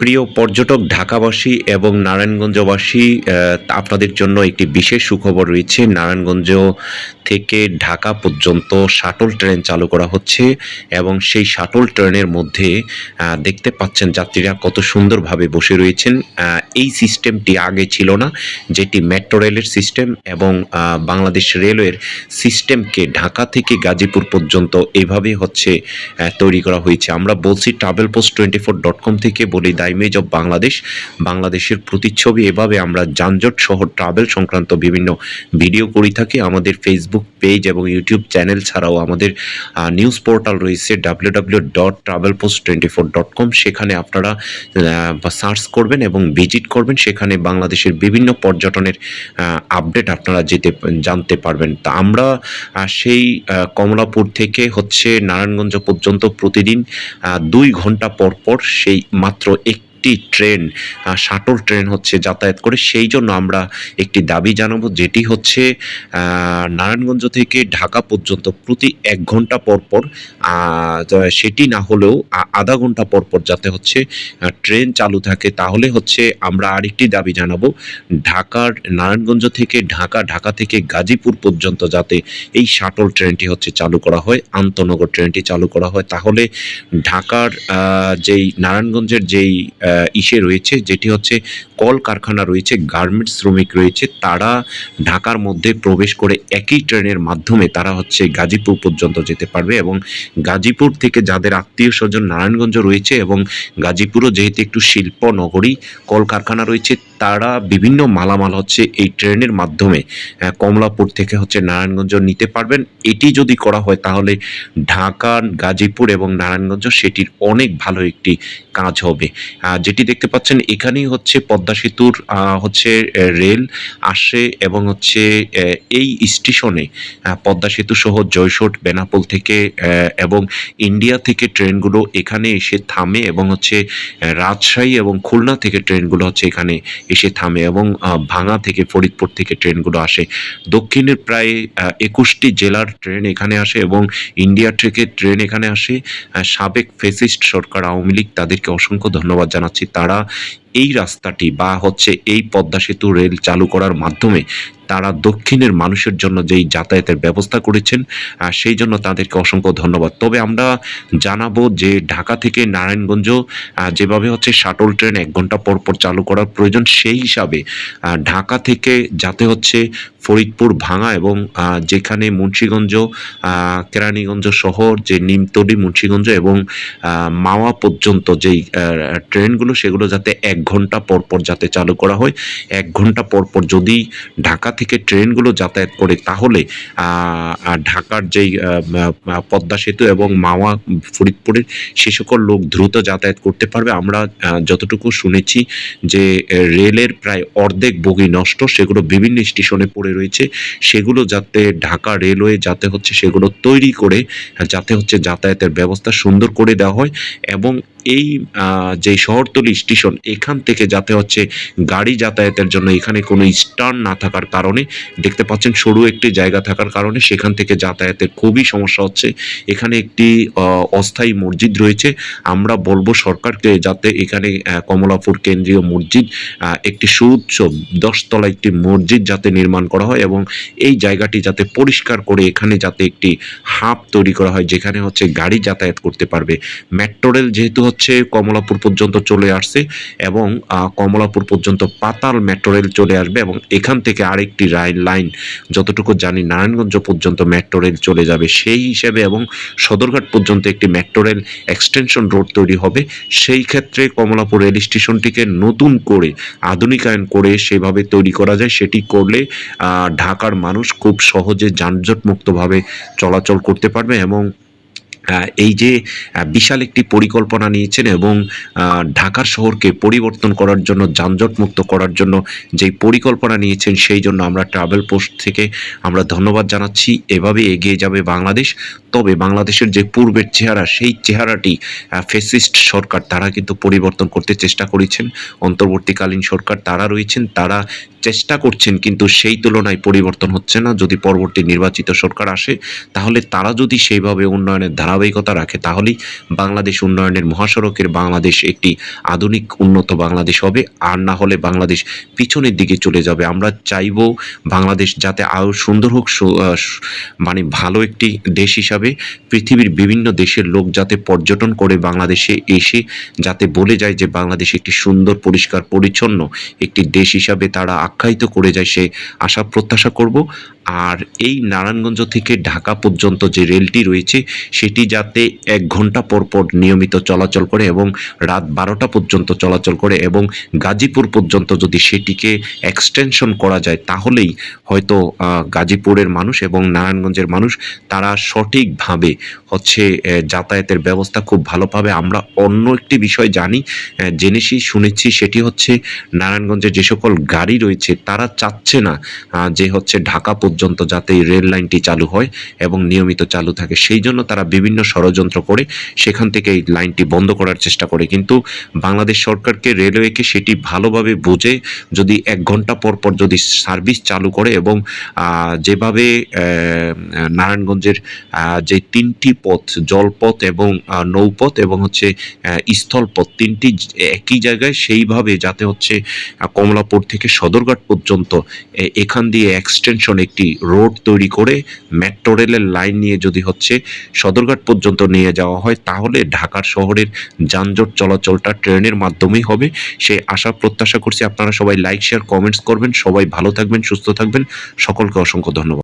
প্রিয় পর্যটক ঢাকাবাসী এবং নারায়ণগঞ্জবাসী আপনাদের জন্য একটি বিশেষ সুখবর রয়েছে। নারায়ণগঞ্জ থেকে ঢাকা পর্যন্ত শাটল ট্রেন চালু করা হচ্ছে এবং সেই শাটল ট্রেনের মধ্যে দেখতে পাচ্ছেন যাত্রীরা কত সুন্দরভাবে বসে রয়েছেন। এই সিস্টেমটি আগে ছিল না, যেটি মেট্রো রেলের সিস্টেম এবং বাংলাদেশ রেলওয়ের সিস্টেমকে ঢাকা থেকে গাজীপুর পর্যন্ত এইভাবে হচ্ছে তৈরি করা হয়েছে। আমরা বলছি travel post twenty four dot com থেকে বলি ইমেজ অফ বাংলাদেশ বাংলাদেশের প্রতিচ্ছবি এভাবে আমরা যানজট সহ ট্রাভেল সংক্রান্ত বিভিন্ন ভিডিও করে থাকি। আমাদের ফেসবুক পেজ এবং ইউটিউব চ্যানেল ছাড়াও আমাদের নিউজ পোর্টাল রয়েছে W W dot travel post twenty four dot com সেখানে আপনারা সার্চ করবেন এবং ভিজিট করবেন। সেখানে বাংলাদেশের বিভিন্ন পর্যটনের আপডেট আপনারা যেতে, জানতে পারবেন। তা আমরা সেই কমলাপুর থেকে হচ্ছে নারায়ণগঞ্জ পর্যন্ত প্রতিদিন দুই ঘণ্টা পর পর সেই মাত্র একটি ট্রেন শাটল ট্রেন হচ্ছে যাতায়াত করে। সেই জন্য আমরা একটি দাবি জানাব, যেটি হচ্ছে নারায়ণগঞ্জ থেকে ঢাকা পর্যন্ত প্রতি এক ঘণ্টা পর পর সেটি না হলেও আধা ঘণ্টা পর পর যাতে হচ্ছে ট্রেন চালু থাকে, তাহলে হচ্ছে আমরা আরেকটি দাবি জানাব, ঢাকার, নারায়ণগঞ্জ থেকে ঢাকা ঢাকা থেকে গাজীপুর পর্যন্ত যাতে এই শাটল ট্রেনটি হচ্ছে চালু করা হয়, আন্তনগর ট্রেনটি চালু করা হয়, তাহলে ঢাকার যেই নারায়ণগঞ্জের যেই ইসে রয়েছে, যেটি হচ্ছে কল কারখানা রয়েছে, গার্মেন্টস শ্রমিক রয়েছে, তারা ঢাকার মধ্যে প্রবেশ করে একই ট্রেনের মাধ্যমে তারা হচ্ছে গাজীপুর পর্যন্ত যেতে পারবে এবং গাজীপুর থেকে যাদের আত্মীয় স্বজন নারায়ণগঞ্জ রয়েছে এবং গাজীপুরও যেহেতু একটু শিল্প নগরী, কলকারখানা রয়েছে, তারা বিভিন্ন মালামাল হচ্ছে এই ট্রেনের মাধ্যমে কমলাপুর থেকে হচ্ছে নারায়ণগঞ্জ নিতে পারবেন। এটি যদি করা হয় তাহলে ঢাকা, গাজীপুর এবং নারায়ণগঞ্জ, সেটির অনেক ভালো একটি কাজ হবে। যেটি দেখতে পাচ্ছেন, এখানেই হচ্ছে পদ্মা সেতুর হচ্ছে রেল আসে এবং হচ্ছে এই স্টেশনে পদ্মা সেতু সহ জয়সোট, বেনাপোল থেকে এবং ইন্ডিয়া থেকে ট্রেনগুলো এখানে এসে থামে এবং হচ্ছে রাজশাহী এবং খুলনা থেকে ট্রেনগুলো হচ্ছে এখানে এসে থামে এবং ভাঙা থেকে ফরিদপুর থেকে ট্রেনগুলো আসে। দক্ষিণের প্রায় একুশটি জেলার ট্রেন এখানে আসে এবং ইন্ডিয়া থেকে ট্রেন এখানে আসে। সাবেক ফেসিস্ট সরকার আওয়ামী লীগ, তাদেরকে অসংখ্য ধন্যবাদ জানাচ্ছি। তারা এই রাস্তাটি বা হচ্ছে এই পদ্মা সেতু রেল চালু করার মাধ্যমে তারা দক্ষিণের মানুষের জন্য যেই যাতায়াতের ব্যবস্থা করেছেন সেই জন্য তাদেরকে অসংখ্য ধন্যবাদ। তবে আমরা জানাব যে ঢাকা থেকে নারায়ণগঞ্জ যেভাবে হচ্ছে শাটল ট্রেন এক ঘণ্টা পর পর চালু করার প্রয়োজন, সেই হিসাবে ঢাকা থেকে যাতে হচ্ছে ফরিদপুর ভাঙা এবং যেখানে মুন্সীগঞ্জ কেরানীগঞ্জ শহর যে নিমতলি মুন্সীগঞ্জ এবং মাওয়া পর্যন্ত যেই ট্রেনগুলো, সেগুলো যাতে এক ঘণ্টা পর পর যাতে চালু করা হয়। এক ঘণ্টা পর পর যদি ঢাকা থেকে ট্রেনগুলো যাতায়াত করে, তাহলে ঢাকার যেই পদ্মা সেতু এবং মাওয়া, ফরিদপুরের সে সকল লোক দ্রুত যাতায়াত করতে পারবে। আমরা যতটুকু শুনেছি যে, রেলের প্রায় অর্ধেক বগি নষ্ট, সেগুলো বিভিন্ন স্টেশনে পড়ে রয়েছে। সেগুলো যাতে ঢাকা রেলওয়ে যাতে হচ্ছে সেগুলো তৈরি করে, যাতে হচ্ছে যাতায়াতের ব্যবস্থা সুন্দর করে দেওয়া হয় এবং এই যে শহরতলি স্টেশন, এখান থেকে যাতে হচ্ছে গাড়ি যাতায়াতের জন্য এখানে কোনো স্টার্ন না থাকার কারণে, দেখতে পাচ্ছেন সরু একটি জায়গা থাকার কারণে সেখান থেকে যাতায়াতের খুবই সমস্যা হচ্ছে। এখানে একটি অস্থায়ী মসজিদ রয়েছে। আমরা বলব সরকারকে যাতে এখানে কমলাপুর কেন্দ্রীয় মসজিদ একটি সুউচ্চ দশতলা একটি মসজিদ যাতে নির্মাণ করা হয় এবং এই জায়গাটি যাতে পরিষ্কার করে এখানে যাতে একটি হাব তৈরি করা হয়, যেখানে হচ্ছে গাড়ি যাতায়াত করতে পারবে। মেট্রো রেল যেহেতু হচ্ছে কমলাপুর পর্যন্ত চলে আসছে এবং কমলাপুর পর্যন্ত পাতাল মেট্রো রেল চলে আসবে এবং এখান থেকে আরেকটি রাইল লাইন যতটুকু জানি নারায়ণগঞ্জ পর্যন্ত মেট্রো রেল চলে যাবে। সেই হিসেবে এবং সদরঘাট পর্যন্ত একটি মেট্রো রেল এক্সটেনশন রোড তৈরি হবে। সেই ক্ষেত্রে কমলাপুর রেল স্টেশনটিকে নতুন করে আধুনিকায়ন করে সেভাবে তৈরি করা যায়। সেটি করলে ঢাকার মানুষ খুব সহজে যানজট মুক্তভাবে চলাচল করতে পারবে এবং এই যে বিশাল একটি পরিকল্পনা নিয়েছেন এবং ঢাকার শহরকে পরিবর্তন করার জন্য যানজট মুক্ত করার জন্য যেই পরিকল্পনা নিয়েছেন, সেই জন্য আমরা ট্রাভেল পোস্ট থেকে আমরা ধন্যবাদ জানাচ্ছি। এভাবে এগিয়ে যাবে বাংলাদেশ। তবে বাংলাদেশের যে পূর্বের চেহারা, সেই চেহারাটি ফেসিস্ট সরকার, তারা কিন্তু পরিবর্তন করতে চেষ্টা করেছেন। অন্তর্বর্তীকালীন সরকার, তারা রয়েছেন, তারা চেষ্টা করছেন, কিন্তু সেই তুলনায় পরিবর্তন হচ্ছে না। যদি পরবর্তী নির্বাচিত সরকার আসে, তাহলে তারা যদি সেইভাবে উন্নয়নের ধারা ধারাবাহিকতা রাখে, তাহলেই বাংলাদেশ উন্নয়নের মহাসড়কের বাংলাদেশ একটি আধুনিক উন্নত বাংলাদেশ হবে, আর না হলে বাংলাদেশ পিছনের দিকে চলে যাবে। আমরা চাইব বাংলাদেশ যাতে আরও সুন্দর হোক মানে ভালো একটি দেশ হিসাবে পৃথিবীর বিভিন্ন দেশের লোক যাতে পর্যটন করে বাংলাদেশে এসে যাতে বলে যায় যে বাংলাদেশ একটি সুন্দর, পরিষ্কার, পরিচ্ছন্ন একটি দেশ হিসাবে তারা আখ্যায়িত করে যায়, সে আশা প্রত্যাশা করব। আর এই নারায়ণগঞ্জ থেকে ঢাকা পর্যন্ত যে রেলটি রয়েছে, সেটি যাতে এক ঘণ্টা পর পর নিয়মিত চলাচল করে এবং রাত বারোটা পর্যন্ত চলাচল করে এবং গাজীপুর পর্যন্ত যদি সেটিকে এক্সটেনশন করা যায়, তাহলেই হয়তো গাজীপুরের মানুষ এবং নারায়ণগঞ্জের মানুষ তারা সঠিকভাবে হচ্ছে যাতায়াতের ব্যবস্থা খুব ভালো পাবে। আমরা অন্য একটি বিষয় জানি জেনেছি, শুনেছি, সেটি হচ্ছে নারায়ণগঞ্জে যে সকল গাড়ি রয়েছে, তারা চাচ্ছে না যে হচ্ছে ঢাকা পর্যন্ত যাতে রেল লাইনটি চালু হয় এবং নিয়মিত চালু থাকে। সেই জন্য তারা বিভিন্ন ষড়যন্ত্র করে সেখান থেকে এই লাইনটি বন্ধ করার চেষ্টা করে। কিন্তু বাংলাদেশ সরকারকে রেলওয়েকে সেটি ভালোভাবে বুঝে যদি এক ঘণ্টা পর পর যদি সার্ভিস চালু করে এবং যেভাবে নারায়ণগঞ্জের যে তিনটি পথ, জলপথ এবং নৌপথ এবং হচ্ছে স্থলপথ তিনটি একই জায়গায় সেইভাবে যাতে হচ্ছে কমলাপুর থেকে সদরঘাট পর্যন্ত এখান দিয়ে এক্সটেনশন একটি রোড তৈরি করে মেট্রো রেলের লাইন নিয়ে যদি হচ্ছে সদরঘাট পর্যন্ত নিয়ে যাওয়া হয়, তাহলে ঢাকার শহরের যানজট চলাচলটা ট্রেনের মাধ্যমেই হবে। সেই আশা প্রত্যাশা করছি আপনারা সবাই লাইক শেয়ার কমেন্টস করবেন। সবাই ভালো থাকবেন, সুস্থ থাকবেন। সকলকে অসংখ্য ধন্যবাদ।